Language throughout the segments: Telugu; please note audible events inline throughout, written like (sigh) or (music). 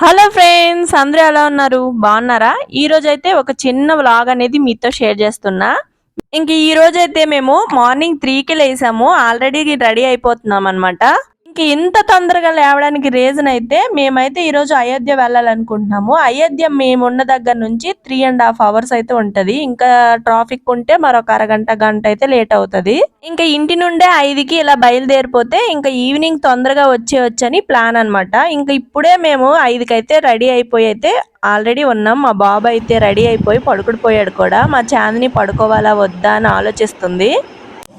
హలో ఫ్రెండ్స్ అందరూ ఎలా ఉన్నారు? బాగున్నారా? ఈ రోజు అయితే ఒక చిన్న వ్లాగ్ అనేది మీతో షేర్ చేస్తున్నా. ఇంక ఈ రోజు అయితే మేము మార్నింగ్ త్రీకి లేసాము. ఆల్రెడీ రెడీ అయిపోతున్నాం అనమాట ఇంక ఇంత తొందరగా లేవడానికి రీజన్ అయితే మేమైతే ఈరోజు అయోధ్య వెళ్ళాలనుకుంటున్నాము. అయోధ్య మేము ఉన్న దగ్గర నుంచి త్రీ అండ్ హాఫ్ అవర్స్ అయితే ఉంటది. ఇంకా ట్రాఫిక్ ఉంటే మరొక అరగంట గంట అయితే లేట్ అవుతుంది. ఇంకా ఇంటి నుండే ఐదుకి ఇలా బయలుదేరిపోతే ఇంకా ఈవినింగ్ తొందరగా వచ్చేయొచ్చని ప్లాన్ అనమాట ఇంకా ఇప్పుడే మేము ఐదుకి అయితే రెడీ అయిపోయి అయితే ఆల్రెడీ ఉన్నాం. మా బాబు అయితే రెడీ అయిపోయి పడుకుడిపోయాడు కూడా. మా చాందిని పడుకోవాలా వద్దా అని ఆలోచిస్తుంది.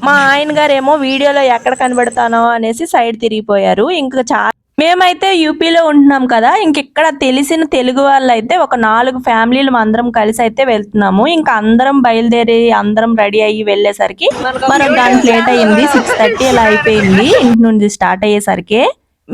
మా ఆయన గారేమో వీడియోలో ఎక్కడ కనబడతానో అనేసి సైడ్ తిరిగిపోయారు. ఇంకా చా మేమైతే యూపీలో ఉంటున్నాం కదా ఇంకెక్కడ తెలిసిన తెలుగు వాళ్ళు అయితే ఒక నాలుగు ఫ్యామిలీలు అందరం కలిసి అయితే వెళ్తున్నాము. ఇంకా అందరం బయలుదేరి అందరం రెడీ అయ్యి వెళ్ళేసరికి మనం దానికి లేట్ అయ్యింది సిక్స్ థర్టీ అలా అయిపోయింది ఇంటి నుండి స్టార్ట్ అయ్యేసరికి.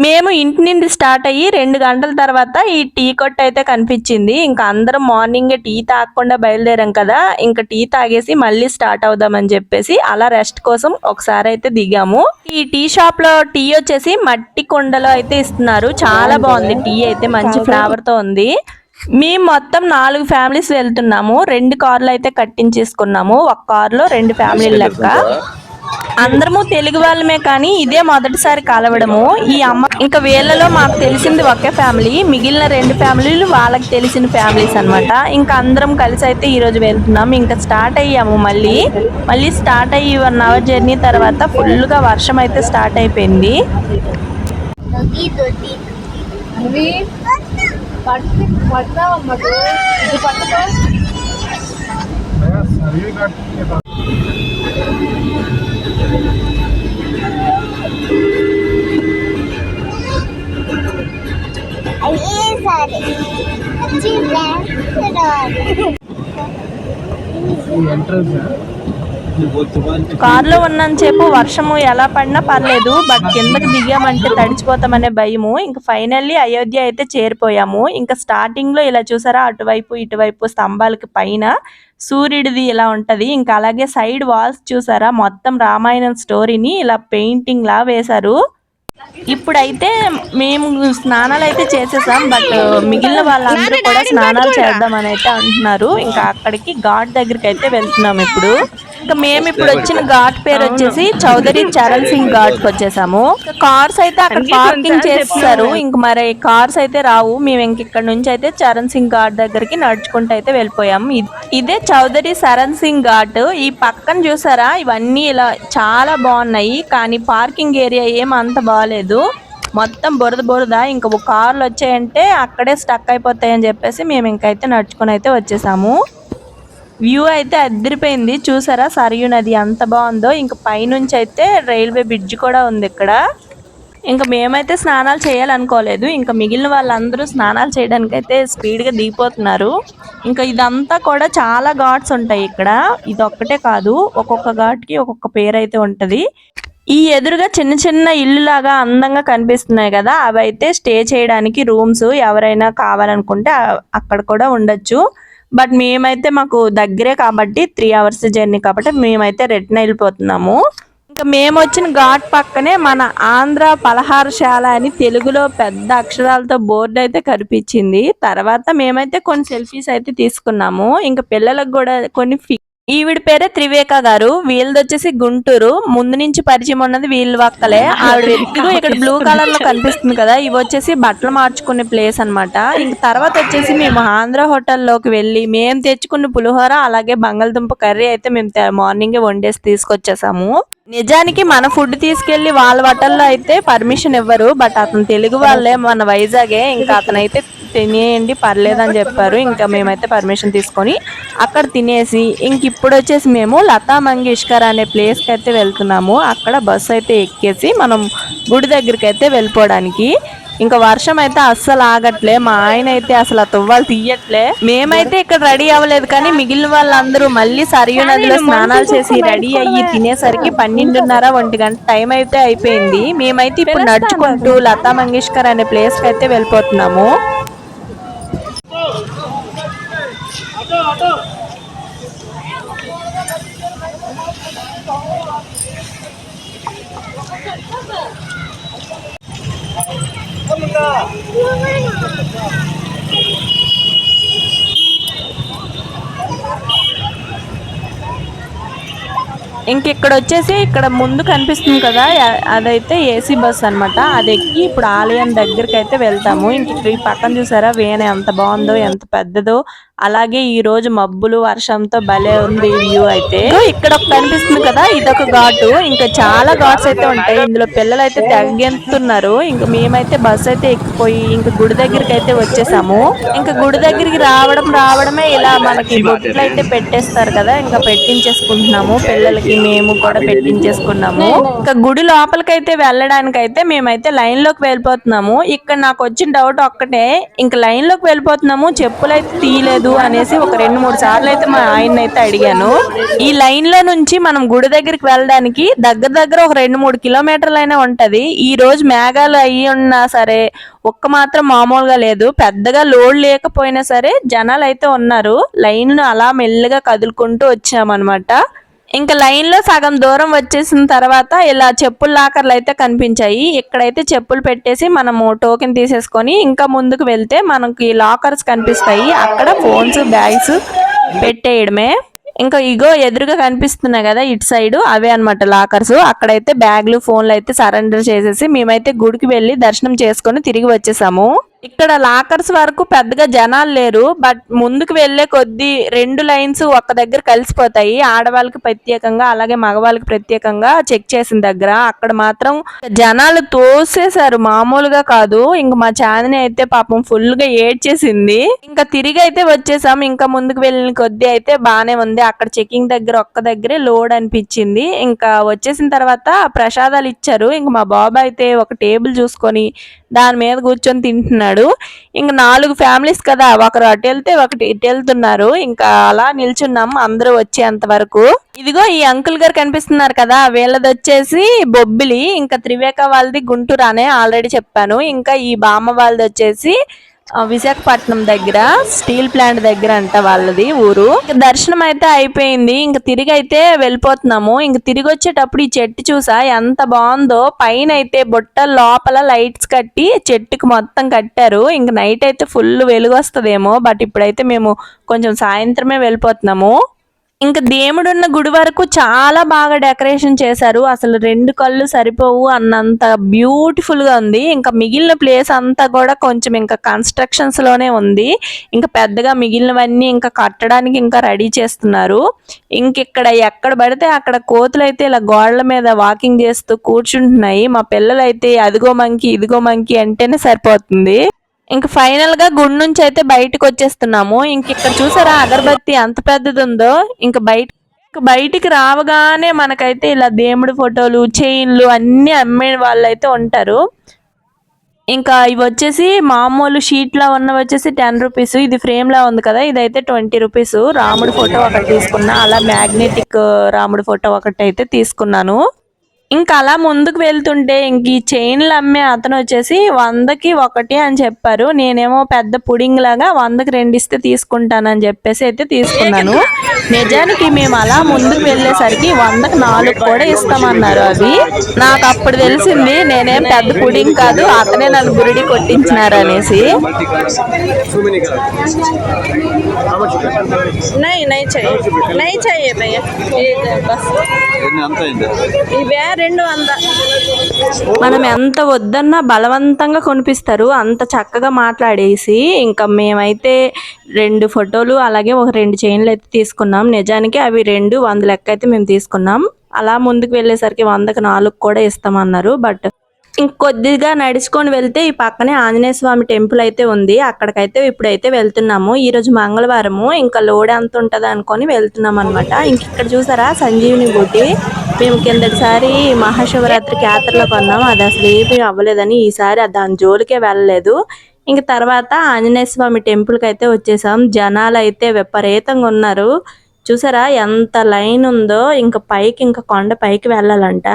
మేము ఇంటి నుండి స్టార్ట్ అయ్యి రెండు గంటల తర్వాత ఈ టీ కొట్టు అయితే కనిపించింది. ఇంకా అందరం మార్నింగ్ టీ తాగకుండా బయలుదేరాం కదా. ఇంకా టీ తాగేసి మళ్ళీ స్టార్ట్ అవుదామని చెప్పేసి అలా రెస్ట్ కోసం ఒకసారి అయితే దిగాము. ఈ టీ షాప్లో టీ వచ్చేసి మట్టి కుండలో అయితే ఇస్తున్నారు. చాలా బాగుంది టీ అయితే మంచి ఫ్లేవర్తో ఉంది. మేము మొత్తం నాలుగు ఫ్యామిలీస్ వెళ్తున్నాము. రెండు కార్లు అయితే కట్టించేసుకున్నాము. ఒక కార్లో రెండు ఫ్యామిలీలు లెక్క. అందరము తెలుగు వాళ్ళమే కానీ ఇదే మొదటిసారి కలవడము. ఈ అమ్మ ఇంకా వీళ్ళలో మాకు తెలిసింది ఒకే ఫ్యామిలీ. మిగిలిన రెండు ఫ్యామిలీలు వాళ్ళకి తెలిసిన ఫ్యామిలీస్ అన్నమాట. ఇంకా అందరం కలిసి అయితే ఈ రోజు వెళ్తున్నాం. ఇంకా స్టార్ట్ అయ్యాము మళ్ళీ. మళ్ళీ స్టార్ట్ అయ్యి వన్ అవర్ జర్నీ తర్వాత ఫుల్గా వర్షం అయితే స్టార్ట్ అయిపోయింది. కార్లో ఉన్నంత సేపు వర్షము ఎలా పడినా పర్లేదు బట్ కిందకి దిగామంటే తడిచిపోతామనే భయము. ఇంకా ఫైనల్లీ అయోధ్య అయితే చేరిపోయాము. ఇంకా స్టార్టింగ్లో ఇలా చూసారా అటువైపు ఇటువైపు స్తంభాలకి పైన సూర్యుడిది ఇలా ఉంటది. ఇంకా అలాగే సైడ్ వాల్స్ చూసారా మొత్తం రామాయణం స్టోరీని ఇలా పెయింటింగ్ లా వేశారు. ఇప్పుడైతే మేము స్నానాలు అయితే చేసేసాం బట్ మిగిలిన వాళ్ళందరూ కూడా స్నానాలు చేద్దామని అయితే అంటున్నారు. ఇంకా అక్కడికి ఘాట్ దగ్గరికి అయితే వెళ్తున్నాం ఇప్పుడు. ఇంకా మేము ఇప్పుడు వచ్చిన ఘాట్ పేరు వచ్చేసి చౌదరి చరణ్ సింగ్ ఘాట్కి వచ్చేసాము. కార్స్ అయితే అక్కడ పార్కింగ్ చేస్తారు. ఇంక మరి కార్స్ అయితే రావు. మేము ఇంక ఇక్కడ నుంచి అయితే చరణ్ సింగ్ ఘాట్ దగ్గరికి నడుచుకుంటూ అయితే వెళ్ళిపోయాం ఇద్- చౌదరి శరణ్ సింగ్ ఘాట్. ఈ పక్కన చూసారా? ఇవన్నీ ఇలా చాలా బాగున్నాయి. కానీ పార్కింగ్ ఏరియా ఏం అంత బాగాలేదు మొత్తం బురద బురద. ఇంకా ఒక కార్లు వచ్చాయంటే అక్కడే స్టక్ అయిపోతాయని చెప్పేసి మేము ఇంకైతే నడుచుకొని అయితే వచ్చేసాము. వ్యూ అయితే అదిరిపోయింది చూసారా సరియు నది ఎంత బాగుందో. ఇంకా పైనుంచి అయితే రైల్వే బ్రిడ్జ్ కూడా ఉంది ఇక్కడ. ఇంకా మేమైతే స్నానాలు చేయాలనుకోలేదు. ఇంకా మిగిలిన వాళ్ళందరూ స్నానాలు చేయడానికి అయితే స్పీడ్గా దిగిపోతున్నారు. ఇంకా ఇదంతా కూడా చాలా ఘాట్స్ ఉంటాయి ఇక్కడ. ఇది ఒక్కటే కాదు ఒక్కొక్క ఘాట్కి ఒక్కొక్క పేరు అయితే ఉంటుంది. ఈ ఎదురుగా చిన్న చిన్న ఇల్లు లాగా అందంగా కనిపిస్తున్నాయి కదా అవి అయితే స్టే చేయడానికి రూమ్స్ ఎవరైనా కావాలనుకుంటే అక్కడ కూడా ఉండొచ్చు. బట్ మేమైతే మాకు దగ్గరే కాబట్టి త్రీ అవర్స్ జర్నీ కాబట్టి మేమైతే రిటర్న్ వెళ్ళిపోతున్నాము. ఇంకా మేము వచ్చిన ఘాట్ పక్కనే మన ఆంధ్ర పలహారశాల అని తెలుగులో పెద్ద అక్షరాలతో బోర్డు అయితే కనిపించింది. తర్వాత మేమైతే కొన్ని సెల్ఫీస్ అయితే తీసుకున్నాము. ఇంకా పిల్లలకు కూడా కొన్ని ఈవిడ పేరే త్రివేక గారు. వీళ్ళది వచ్చేసి గుంటూరు. ముందు నుంచి పరిచయం ఉన్నది వీళ్ళ వక్కలే. ఆవిడ (laughs) ఇక్కడ బ్లూ కలర్లో కనిపిస్తుంది కదా ఇవి వచ్చేసి బట్టలు మార్చుకునే ప్లేస్ అన్నమాట. ఇంక తర్వాత వచ్చేసి మేము ఆంధ్ర హోటల్లోకి వెళ్ళి మేము తెచ్చుకున్న పులిహోర అలాగే బంగాళదుంప కర్రీ అయితే మేము మార్నింగ్ వండేసి తీసుకొచ్చేసాము. నిజానికి మన ఫుడ్ తీసుకెళ్ళి వాళ్ళ వాటల్లో అయితే పర్మిషన్ ఇవ్వరు బట్ అతను తెలుగు వాళ్ళే మన వైజాగే ఇంకా అతనైతే తినేయండి పర్లేదని చెప్పారు. ఇంకా మేమైతే పర్మిషన్ తీసుకొని అక్కడ తినేసి ఇంక ఇప్పుడు వచ్చేసి మేము లతా మంగేష్కర్ అనే ప్లేస్కి అయితే వెళ్తున్నాము. అక్కడ బస్సు అయితే ఎక్కేసి మనం గుడి దగ్గరికి అయితే వెళ్ళిపోవడానికి. ఇంకా వర్షం అయితే అస్సలు ఆగట్లే మా ఆయన అయితే అసలు ఆ తువ్వాలు తీయట్లే. మేమైతే ఇక్కడ రెడీ అవ్వలేదు కానీ మిగిలిన వాళ్ళందరూ మళ్ళీ సరియు నదిలో స్నానాలు చేసి రెడీ అయ్యి తినేసరికి పన్నెండున్నర ఒంటి గంట టైం అయితే అయిపోయింది. మేమైతే ఇప్పుడు నడుచుకుంటూ లతా మంగేష్కర్ అనే ప్లేస్కి అయితే వెళ్ళిపోతున్నాము. ఇంక ఇక్కడ వచ్చేసి ఇక్కడ ముందు కనిపిస్తుంది కదా అదైతే ఏసీ బస్ అనమాట అది ఎక్కి ఇప్పుడు ఆలయం దగ్గరికి అయితే వెళ్తాము. ఇంక ఈ పక్కన చూసారా వేణ ఎంత బాగుందో ఎంత పెద్దదో. అలాగే ఈ రోజు మబ్బులు వర్షంతో భలే ఉంది వ్యూ అయితే. ఇక్కడ ఒక కనిపిస్తుంది కదా ఇదొక ఘాటు. ఇంకా చాలా ఘాట్స్ అయితే ఉంటాయి. ఇందులో పిల్లలు అయితే తెగెంతున్నారు. ఇంకా మేమైతే బస్ అయితే ఎక్కిపోయి ఇంకా గుడి దగ్గరికి అయితే వచ్చేసాము. ఇంకా గుడి దగ్గరికి రావడం రావడమే ఇలా మనకి బొట్లు అయితే పెట్టేస్తారు కదా ఇంకా పెట్టించేసుకుంటున్నాము. పిల్లలకి మేము కూడా పెట్టించేసుకున్నాము. ఇంకా గుడి లోపలికైతే వెళ్ళడానికి అయితే మేమైతే లైన్లోకి వెళ్ళిపోతున్నాము. ఇక్కడ నాకు వచ్చిన డౌట్ ఒక్కటే ఇంకా లైన్లోకి వెళ్ళిపోతున్నాము. చెప్పులు అయితే తీయలేదు. అనేసి ఒక రెండు మూడు సార్లు అయితే మా ఆయన అయితే అడిగాను. ఈ లైన్లో నుంచి మనం గుడి దగ్గరికి వెళ్ళడానికి దగ్గర దగ్గర ఒక రెండు మూడు కిలోమీటర్లు అయినా ఉంటది. ఈ రోజు మేఘాలు అయ్యి ఉన్నా సరే ఒక్క మాత్రం మామూలుగా లేదు. పెద్దగా లోడ్ లేకపోయినా సరే జనాలు అయితే ఉన్నారు. లైన్ అలా మెల్లగా కదులుకుంటూ వచ్చామన్నమాట. ఇంకా లైన్లో సగం దూరం వచ్చేసిన తర్వాత ఇలా చెప్పుల లాకర్లు అయితే కనిపించాయి. ఇక్కడైతే చెప్పులు పెట్టేసి మనము టోకెన్ తీసేసుకొని ఇంకా ముందుకు వెళ్తే మనకి లాకర్స్ కనిపిస్తాయి. అక్కడ ఫోన్స్ బ్యాగ్స్ పెట్టేయడమే. ఇంకా ఇగో ఎదురుగా కనిపిస్తున్నాయి కదా ఇటు సైడ్ అవే అన్నమాట లాకర్స్. అక్కడైతే బ్యాగ్లు ఫోన్లు అయితే సరెండర్ చేసేసి మేమైతే గుడికి వెళ్ళి దర్శనం చేసుకొని తిరిగి వచ్చేసాము. ఇక్కడ లాకర్స్ వరకు పెద్దగా జనాలు లేరు బట్ ముందుకు వెళ్ళే కొద్ది రెండు లైన్స్ ఒక దగ్గర కలిసిపోతాయి. ఆడవాళ్ళకి ప్రత్యేకంగా అలాగే మగవాళ్ళకి ప్రత్యేకంగా చెక్ చేసిన దగ్గర. అక్కడ మాత్రం జనాలు తోసేశారు మామూలుగా కాదు. ఇంక మా చాందిని అయితే పాపం ఫుల్గా ఏడ్చేసింది. ఇంకా తిరిగి అయితే వచ్చేసాం. ఇంకా ముందుకు వెళ్ళిన కొద్ది అయితే బానే ఉంది. అక్కడ చెకింగ్ దగ్గర ఒక్క దగ్గరే లోడ్ అనిపించింది. ఇంకా వచ్చేసిన తర్వాత ప్రసాదాలు ఇచ్చారు. ఇంక మా బాబు అయితే ఒక టేబుల్ చూసుకొని దాని మీద కూర్చొని తింటున్నాడు. ఇంకా నాలుగు ఫ్యామిలీస్ కదా ఒకరు అటు వెళ్తే ఒకటి ఇటు వెళ్తున్నారు. ఇంకా అలా నిల్చున్నాం అందరూ వచ్చేంత వరకు. ఇదిగో ఈ అంకుల్ గారు కనిపిస్తున్నారు కదా వీళ్ళది వచ్చేసి బొబ్బిలి. ఇంకా త్రివేక వాళ్ళది గుంటూరు అనే ఆల్రెడీ చెప్పాను. ఇంకా ఈ బామ్మ వాళ్ళది వచ్చేసి విశాఖపట్నం దగ్గర స్టీల్ ప్లాంట్ దగ్గర అంట వాళ్ళది ఊరు. దర్శనం అయితే అయిపోయింది. ఇంక తిరిగి అయితే వెళ్ళిపోతున్నాము. ఇంక తిరిగి వచ్చేటప్పుడు ఈ చెట్టు చూసా ఎంత బాగుందో. పైన అయితే బుట్ట లోపల లైట్స్ కట్టి చెట్టుకి మొత్తం కట్టారు. ఇంక నైట్ అయితే ఫుల్ వెలుగు వస్తుందేమో. బట్ ఇప్పుడైతే మేము కొంచెం సాయంత్రమే వెళ్ళిపోతున్నాము. ఇంకా దేవుడున్న గుడి వరకు చాలా బాగా డెకరేషన్ చేశారు. అసలు రెండు కళ్ళు సరిపోవు అన్నంత బ్యూటిఫుల్గా ఉంది. ఇంకా మిగిలిన ప్లేస్ అంతా కూడా కొంచెం ఇంకా కన్స్ట్రక్షన్స్లోనే ఉంది. ఇంకా పెద్దగా మిగిలినవన్నీ ఇంకా కట్టడానికి ఇంకా రెడీ చేస్తున్నారు. ఇంక ఇక్కడ ఎక్కడ పడితే అక్కడ కోతులు అయితే ఇలా గోడల మీద వాకింగ్ చేస్తూ కూర్చుంటున్నాయి. మా పిల్లలు అయితే అదిగో మంకి ఇదిగో మంకి అంటేనే సరిపోతుంది. ఇంక ఫైనల్గా గుడి నుంచి అయితే బయటకు వచ్చేస్తున్నాము ఇంక ఇక్కడ చూసారా అగరబత్తి ఎంత పెద్దది ఉందో ఇంక బయట బయటికి రావగానే మనకైతే ఇలా దేవుడి ఫోటోలు చైన్లు అన్ని అమ్మే వాళ్ళు అయితే ఉంటారు. ఇంకా ఇవి వచ్చేసి మామూలు షీట్లా ఉన్నవి వచ్చేసి టెన్ రూపీస్. ఇది ఫ్రేమ్లా ఉంది కదా ఇదైతే ట్వంటీ రూపీస్. రాముడి ఫోటో ఒకటి తీసుకున్నా అలా మ్యాగ్నెటిక్ రాముడి ఫోటో ఒకటి అయితే తీసుకున్నాను. ఇంకా అలా ముందుకు వెళ్తుంటే ఇంక ఈ చైన్లు అమ్మే అతను వచ్చేసి వందకి ఒకటి అని చెప్పారు. నేనేమో పెద్ద పుడింగ్ లాగా వందకి రెండు ఇస్తే తీసుకుంటానని చెప్పేసి అయితే తీసుకున్నాను. నిజానికి మేము అలా ముందుకు వెళ్ళేసరికి వందకి నాలుగు కూడా ఇస్తామన్నారు అవి. నాకు అప్పుడు తెలిసింది నేనేం పెద్ద పుడింగ్ కాదు అతనే నన్ను గురిడి కొట్టించినారు అనేసి? నై నై చెయ్యి. నై చెయ్యి భయ్య రెండు వంద మనం ఎంత వద్దన్నా బలవంతంగా కొనిపిస్తారు. అంత చక్కగా మాట్లాడేసి ఇంకా మేమైతే రెండు ఫోటోలు అలాగే ఒక రెండు చైన్లు అయితే తీసుకున్నాం. నిజానికి అవి రెండు వంద లెక్క అయితే మేము తీసుకున్నాం. అలా ముందుకు వెళ్ళేసరికి వందకు నాలుగు కూడా ఇస్తామన్నారు. బట్ ఇంకొద్దిగా నడుచుకొని వెళ్తే ఈ పక్కనే ఆంజనేయ స్వామి టెంపుల్ అయితే ఉంది. అక్కడికైతే ఇప్పుడైతే వెళ్తున్నాము. ఈ రోజు మంగళవారము. ఇంకా లోడ్ ఎంత ఉంటుంది అనుకొని వెళ్తున్నాం అనమాట ఇంక ఇక్కడ చూసారా సంజీవిని బుడ్డి మేము కిందటిసారి మహాశివరాత్రి యాత్రలో కొన్నాం అది అసలు ఏమీ అవ్వలేదని ఈసారి దాని జోలికే వెళ్ళలేదు. ఇంక తర్వాత ఆంజనేయ స్వామి టెంపుల్కి అయితే వచ్చేసాం. జనాలు అయితే విపరీతంగా ఉన్నారు. చూసారా ఎంత లైన్ ఉందో. ఇంకా పైకి ఇంకా కొండ పైకి వెళ్ళాలంట.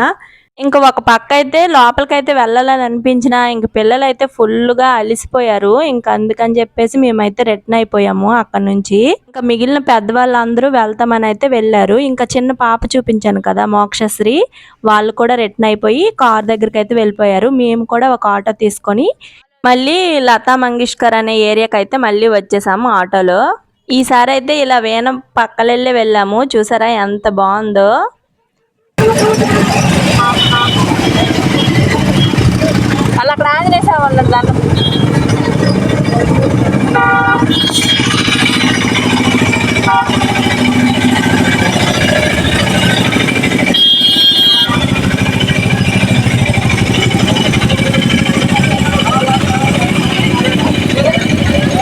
ఇంకా ఒక పక్క అయితే లోపలికైతే వెళ్ళాలని అనిపించిన ఇంక పిల్లలు అయితే ఫుల్గా అలిసిపోయారు. ఇంకా అందుకని చెప్పేసి మేమైతే రిటర్న్ అయిపోయాము అక్కడ నుంచి. ఇంకా మిగిలిన పెద్దవాళ్ళందరూ వెళ్తామని అయితే వెళ్ళారు. ఇంకా చిన్న పాప చూపించాను కదా మోక్షశ్రీ వాళ్ళు కూడా రిటర్న్ అయిపోయి కార్ దగ్గరికి అయితే వెళ్ళిపోయారు. మేము కూడా ఒక ఆటో తీసుకొని మళ్ళీ లతా మంగేష్కర్ అనే ఏరియాకి అయితే మళ్ళీ వచ్చేసాము ఆటోలో. ఈసారి అయితే ఇలా వేనం పక్కలెళ్ళి వెళ్ళాము. చూసారా ఎంత బాగుందో? అలా అక్కడ ఆంజనేయ స్వామి ఉన్నాడు దాంట్లో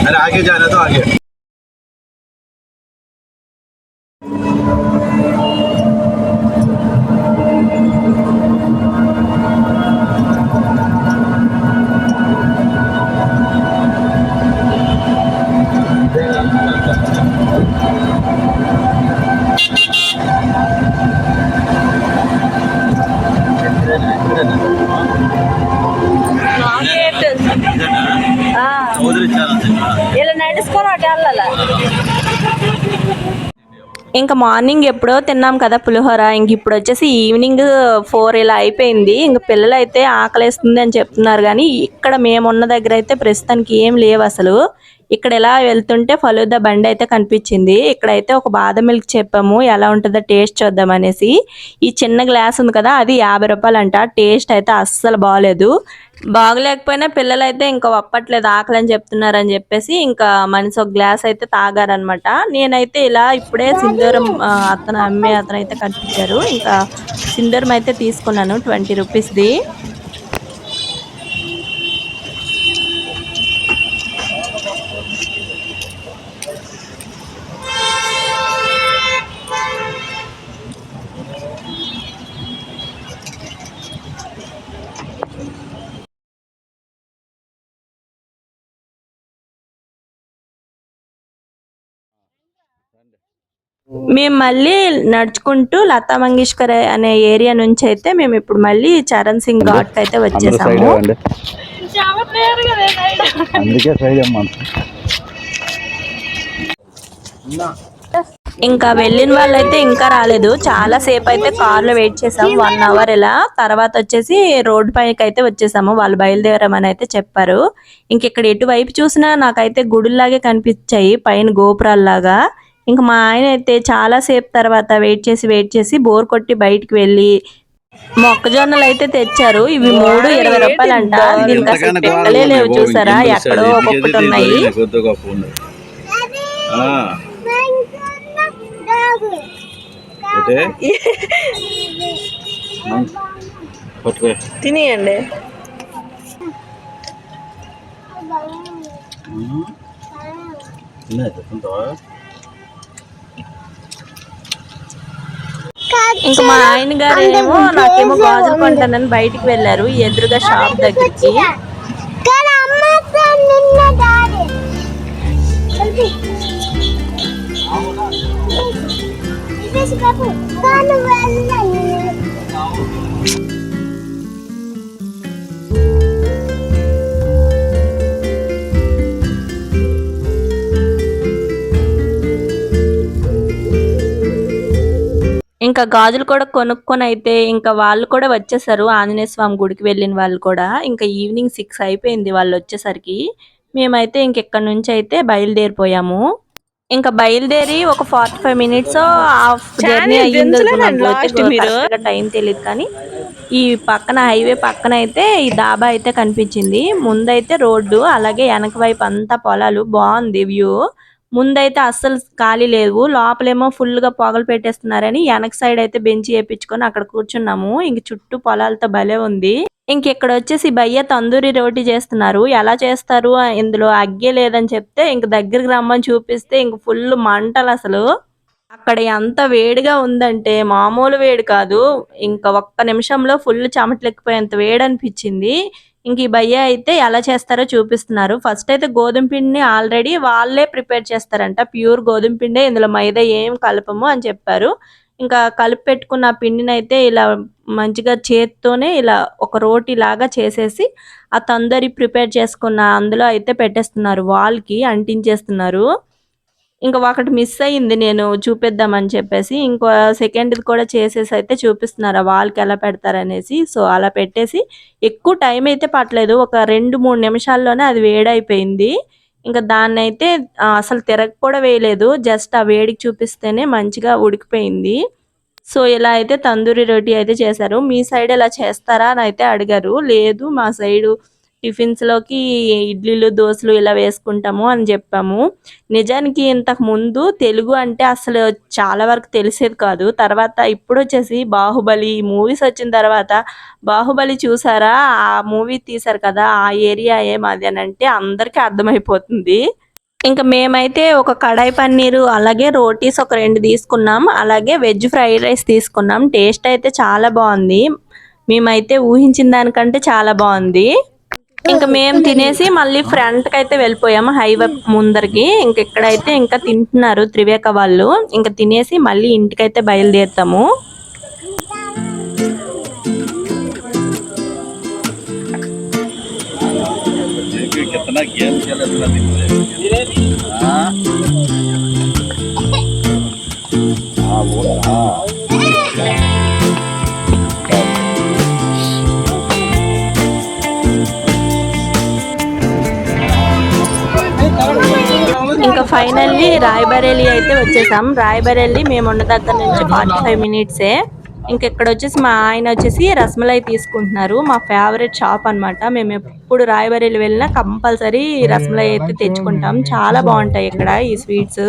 अरे आगे जाना तो आगे ఇంకా మార్నింగ్ ఎప్పుడో తిన్నాం కదా పులిహోర. ఇంక ఇప్పుడు వచ్చేసి ఈవినింగ్ ఫోర్ ఇలా అయిపోయింది. ఇంక పిల్లలు అయితే ఆకలేస్తుంది అని చెప్తున్నారు. కానీ ఇక్కడ మేమున్న దగ్గర అయితే ప్రస్తుతానికి ఏం లేవు అసలు. ఇక్కడ ఎలా వెళ్తుంటే ఫలూదా బండి అయితే కనిపించింది. ఇక్కడైతే ఒక బాదం మిల్క్ చెప్పాము. ఎలా ఉంటుందో టేస్ట్ చూద్దాం అనేసి. ఈ చిన్న గ్లాస్ ఉంది కదా అది యాభై రూపాయలు అంట టేస్ట్ అయితే అస్సలు బాగలేదు బాగలేకపోయినా పిల్లలు అయితే ఇంకా ఒప్పట్లేదు ఆకలి అని చెప్తున్నారు అని చెప్పేసి ఇంకా మనిషి ఒక గ్లాస్ అయితే తాగారనమాట నేనైతే ఇలా ఇప్పుడే సింధూరం అతను అమ్మే అతను అయితే కనిపించారు. ఇంకా సింధూరం అయితే తీసుకున్నాను ట్వంటీ రూపీస్ది మేము మళ్ళీ నడుచుకుంటూ లతా మంగేష్కర్ అనే ఏరియా నుంచి అయితే మేము ఇప్పుడు మళ్ళీ చరణ్ సింగ్ ఘాట్ అయితే వచ్చేసాము. ఇంకా వెళ్ళిన వాళ్ళైతే ఇంకా రాలేదు. చాలా సేపు అయితే కార్లో వెయిట్ చేసాము. వన్ అవర్ ఇలా తర్వాత వచ్చేసి రోడ్ పైకి అయితే వచ్చేసాము. వాళ్ళు బయలుదేరమని అయితే చెప్పారు. ఇంక ఇక్కడ ఎటువైపు చూసినా నాకైతే గుడుల్లాగే కనిపించాయి. పైన గోపురాల్లాగా. ఇంకా మా ఆయన అయితే చాలా సేపు తర్వాత వెయిట్ చేసి వెయిట్ చేసి బోర్ కొట్టి బయటికి వెళ్ళి మొక్కజొన్నలు అయితే తెచ్చారు. ఇవి మూడు ఇరవై రూపాయలు అంట దీనికి అసలు పెట్టలే లేవు చూసారా? ఎక్కడో ఒక్కొక్కటి ఉన్నాయి. తినేయండి. ఇంకా మా ఆయన గారు ఏమో నాకేమో గాజులు కొంటానని బయటికి వెళ్ళారు ఎదురుగా షాప్ దగ్గరికి. ఇంకా గాజులు కూడా కొనుక్కొని అయితే ఇంకా వాళ్ళు కూడా వచ్చేసారు. ఆంజనేయ స్వామి గుడికి వెళ్ళిన వాళ్ళు కూడా. ఇంకా ఈవినింగ్ సిక్స్ అయిపోయింది వాళ్ళు వచ్చేసరికి. మేమైతే ఇంక ఇక్కడ నుంచి అయితే బయలుదేరిపోయాము. ఇంకా బయలుదేరి ఒక forty five minutes half journey అయ్యింది మీరు. టైం తెలియదు కానీ ఈ పక్కన హైవే పక్కన అయితే ఈ డాబా అయితే కనిపించింది. ముందైతే రోడ్డు అలాగే వెనక వైపు అంతా పొలాలు బాగుంది వ్యూ. ముందైతే అస్సలు ఖాళీ లేవు. లోపలేమో ఫుల్గా పొగలు పెట్టేస్తున్నారని వెనక సైడ్ అయితే బెంచ్ వేపించుకొని అక్కడ కూర్చున్నాము. ఇంక చుట్టూ పొలాలతో భలే ఉంది. ఇంక ఇక్కడ వచ్చేసి భయ్య తందూరి రోటీ చేస్తున్నారు. ఎలా చేస్తారు? ఇందులో అగ్గే లేదని చెప్తే ఇంక దగ్గరికి రమ్మని చూపిస్తే ఇంక ఫుల్ మంటలు అసలు. అక్కడ ఎంత వేడిగా ఉందంటే మామూలు వేడి కాదు. ఇంకా ఒక్క నిమిషంలో ఫుల్ చెమటలెక్కిపోయేంత వేడి అనిపించింది ఇంక ఈ భయ్య అయితే ఎలా చేస్తారో చూపిస్తున్నారు. ఫస్ట్ అయితే గోధుమ పిండిని ఆల్రెడీ వాళ్ళే ప్రిపేర్ చేస్తారంట. ప్యూర్ గోధుమ పిండే ఇందులో మైదా ఏం కలపము అని చెప్పారు. ఇంకా కలిపి పెట్టుకున్న పిండిని అయితే ఇలా మంచిగా చేత్తోనే ఇలా ఒక రోటీ లాగా చేసేసి ఆ తందరి ప్రిపేర్ చేసుకున్న అందులో అయితే పెట్టేస్తున్నారు. వాల్కి అంటించేస్తున్నారు. ఇంకా ఒకటి మిస్ అయ్యింది నేను చూపిద్దామని చెప్పేసి. ఇంకో సెకండ్ది కూడా చేసేసి అయితే చూపిస్తున్నారు వాళ్ళకి ఎలా పెడతారనేసి. సో అలా పెట్టేసి ఎక్కువ టైం అయితే పట్టలేదు. ఒక రెండు మూడు నిమిషాల్లోనే అది వేడైపోయింది. ఇంకా దాన్ని అయితే అసలు తిరగ కూడా వేయలేదు. జస్ట్ ఆ వేడికి చూపిస్తేనే మంచిగా ఉడికిపోయింది. సో ఇలా అయితే తందూరి రోటీ అయితే చేశారు. మీ సైడ్ ఇలా చేస్తారా అని అయితే అడిగారు. లేదు మా సైడు టిఫిన్స్లోకి ఇడ్లీలు దోశలు ఇలా వేసుకుంటాము అని చెప్పాము. నిజానికి ఇంతకు ముందు తెలుగు అంటే అసలు చాలా వరకు తెలిసేది కాదు. తర్వాత ఇప్పుడు వచ్చేసి బాహుబలి మూవీస్ వచ్చిన తర్వాత బాహుబలి చూసారా? ఆ మూవీ తీశారు కదా ఆ ఏరియా ఏమది అని అంటే అందరికీ అర్థమైపోతుంది. ఇంకా మేమైతే ఒక కడాయి పన్నీరు అలాగే రోటీస్ ఒక రెండు తీసుకున్నాం అలాగే వెజ్ ఫ్రైడ్ రైస్ తీసుకున్నాం. టేస్ట్ అయితే చాలా బాగుంది. మేమైతే ఊహించిన దానికంటే చాలా బాగుంది. ఇంకా మేము తినేసి మళ్ళీ ఫ్రంట్ కి అయితే వెళ్ళిపోయాము హైవే ముందరికి ఇంక ఇక్కడైతే ఇంకా తింటున్నారు త్రివేక వాళ్ళు ఇంకా తినేసి మళ్ళీ ఇంటికైతే బయలుదేరుతాము देखिए कितना गेम खेल ఫైనల్లీ రాయబరేలి అయితే వచ్చేసాం. రాయబరేలి మేము ఉన్న దగ్గర నుంచి ఫార్టీ ఫైవ్ మినిట్సే ఇంకెక్కడ వచ్చేసి మా ఆయన వచ్చేసి రసమలై తీసుకుంటున్నారు. మా ఫేవరెట్ షాప్ అన్నమాట. మేము ఎప్పుడు రాయబరేలి వెళ్ళినా కంపల్సరీ రసమలై అయితే తెచ్చుకుంటాం. చాలా బాగుంటాయి ఇక్కడ ఈ స్వీట్స్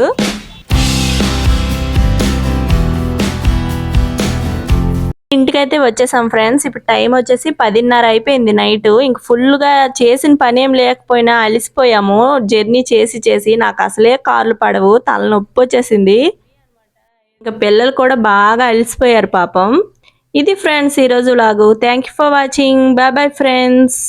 ఇంటికైతే వచ్చేసాం ఫ్రెండ్స్. ఇప్పుడు టైం వచ్చేసి పదిన్నర అయిపోయింది నైట్. ఇంక ఫుల్గా చేసిన పని ఏం లేకపోయినా అలిసిపోయాము. జర్నీ చేసి చేసి నాకు అసలే కార్లు పడవు తలనొప్పి వచ్చేసింది. ఇంకా పిల్లలు కూడా బాగా అలిసిపోయారు పాపం. ఇది ఫ్రెండ్స్ ఈరోజు లాగు thank you for watching bye bye friends